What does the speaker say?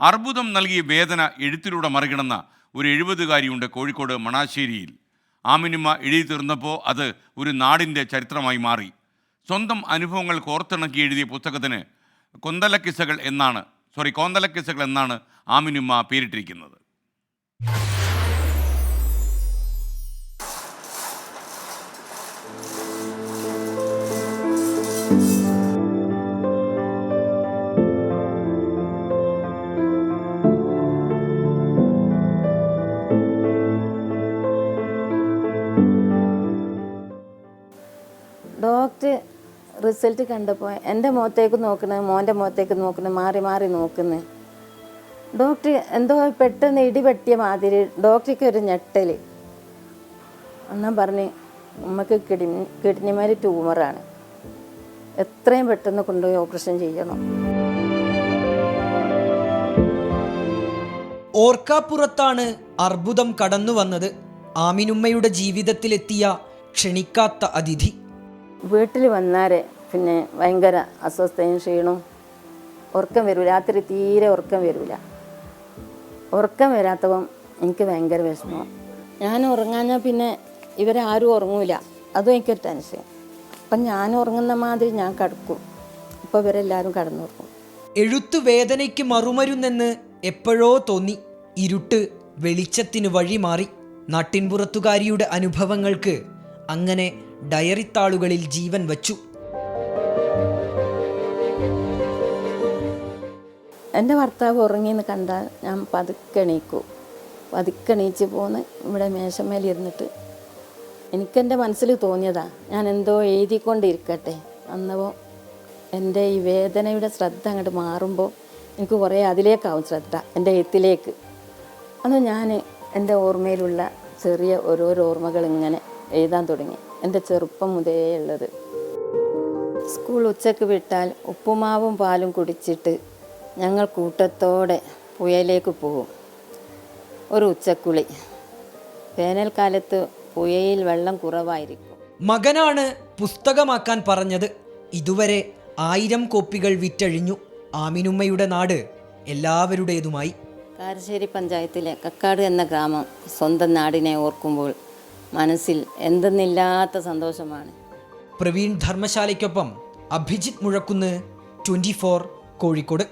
അർബുദം നൽകിയ വേദന എഴുത്തിലൂടെ മറികടന്ന ഒരു എഴുപതുകാരിയുണ്ട് കോഴിക്കോട് മണാശ്ശേരിയിൽ. ആമിനിമ്മ എഴുതി തീർന്നപ്പോൾ അത് ഒരു നാടിന്റെ ചരിത്രമായി മാറി. സ്വന്തം അനുഭവങ്ങൾ കോർത്തിണക്കി എഴുതിയ പുസ്തകത്തിന് കൊന്തലക്കിസകൾ എന്നാണ് സോറി കോന്തലക്കിസകൾ എന്നാണ് ആമിനുമ്മ പേരിട്ടിരിക്കുന്നത്. ഡോക്ടർ റിസൾട്ട് കണ്ടപ്പോൾ എന്റെ മുഖത്തേക്ക് നോക്കണ മോന്റെ മുഖത്തേക്ക് നോക്കണ മാറി മാറി നോക്കുന്നു ഡോക്ടർ എന്തോ പെട്ടെന്ന് ഇടിപെട്ടിയ മാതിരി ഡോക്ടർക്ക് ഒരു ഞെട്ടൽ. എന്നാ പറഞ്ഞ് ഉമ്മക്ക് കിഡ്നി കിഡ്നിമാരി ട്യൂമറാണ്. എത്രയും പെട്ടെന്ന് കൊണ്ടുപോയി ഓപ്പറേഷൻ ചെയ്യണം. ഓർക്കാപ്പുറത്താണ് അർബുദം കടന്നു വന്നത്. ആമിനുമ്മയുടെ ജീവിതത്തിലെത്തിയ ക്ഷണിക്കാത്ത അതിഥി. വീട്ടിൽ വന്നാരെ പിന്നെ ഭയങ്കര അസ്വസ്ഥയും ക്ഷീണവും. ഉറക്കം വരില്ല രാത്രി തീരെ ഉറക്കം വരില്ല ഉറക്കം വരാത്തപ്പം എനിക്ക് ഭയങ്കര വിഷമം. ഞാൻ ഉറങ്ങാഞ്ഞാൽ പിന്നെ ഇവരാരും ഉറങ്ങൂല. അതും എനിക്കൊരു ടെൻഷൻ. അപ്പം ഞാൻ ഉറങ്ങുന്ന മാതിരി ഞാൻ കിടക്കും. അപ്പോൾ ഇവരെല്ലാവരും കടന്നുറക്കും എഴുത്തു വേദനയ്ക്ക് മറുമരുന്നെന്ന് എപ്പോഴോ തോന്നി. ഇരുട്ട് വെളിച്ചത്തിന് വഴി മാറി നാട്ടിൻപുറത്തുകാരിയുടെ അനുഭവങ്ങൾക്ക് അങ്ങനെ ഡയറിത്താളുകളിൽ ജീവൻ വച്ചു. എന്റെ ഭർത്താവ് ഉറങ്ങിയെന്ന് കണ്ടാൽ ഞാൻ പതുക്കെണീക്കു പതുക്കെണീച്ച് പോന്ന് ഇവിടെ മേശമേലിരുന്നിട്ട് എനിക്കെന്റെ മനസ്സിൽ തോന്നിയതാ ഞാൻ എന്തോ എഴുതിക്കൊണ്ടിരിക്കട്ടെ. അന്നപ്പോൾ എന്റെ ഈ വേദനയുടെ ശ്രദ്ധ അങ്ങോട്ട് മാറുമ്പോൾ എനിക്ക് കുറേ അതിലേക്കാവും ശ്രദ്ധ എന്റെ എഴുത്തിലേക്ക്. അന്ന് ഞാൻ എന്റെ ഓർമ്മയിലുള്ള ചെറിയ ഓരോരോ ഓർമ്മകൾ ഇങ്ങനെ എഴുതാൻ തുടങ്ങി. എന്റെ ചെറുപ്പം മുതലേ ഉള്ളത്. സ്കൂൾ ഉച്ചയ്ക്ക് വിട്ടാൽ ഉപ്പുമാവും പാലും കുടിച്ചിട്ട് ഞങ്ങൾ കൂട്ടത്തോടെ പുഴയിലേക്ക് പോകും. ഒരു ഉച്ചക്കുളി. വേനൽക്കാലത്ത് പുഴയിൽ വെള്ളം കുറവായിരിക്കും. മകനാണ് പുസ്തകമാക്കാൻ പറഞ്ഞത്. ഇതുവരെ ആയിരം കോപ്പികൾ വിറ്റഴിഞ്ഞു. ആമിനുമ്മയുടെ നാട് എല്ലാവരുടേതുമായി. കാരശ്ശേരി പഞ്ചായത്തിലെ കക്കാട് എന്ന ഗ്രാമം സ്വന്തം നാടിനെ ഓർക്കുമ്പോൾ മനസ്സിൽ എന്തെന്നില്ലാത്ത സന്തോഷമാണ്. പ്രവീൺ ധർമ്മശാലയ്ക്കൊപ്പം അഭിജിത്ത് മുഴക്കുന്ന് ട്വന്റി ഫോർ കോഴിക്കോട്.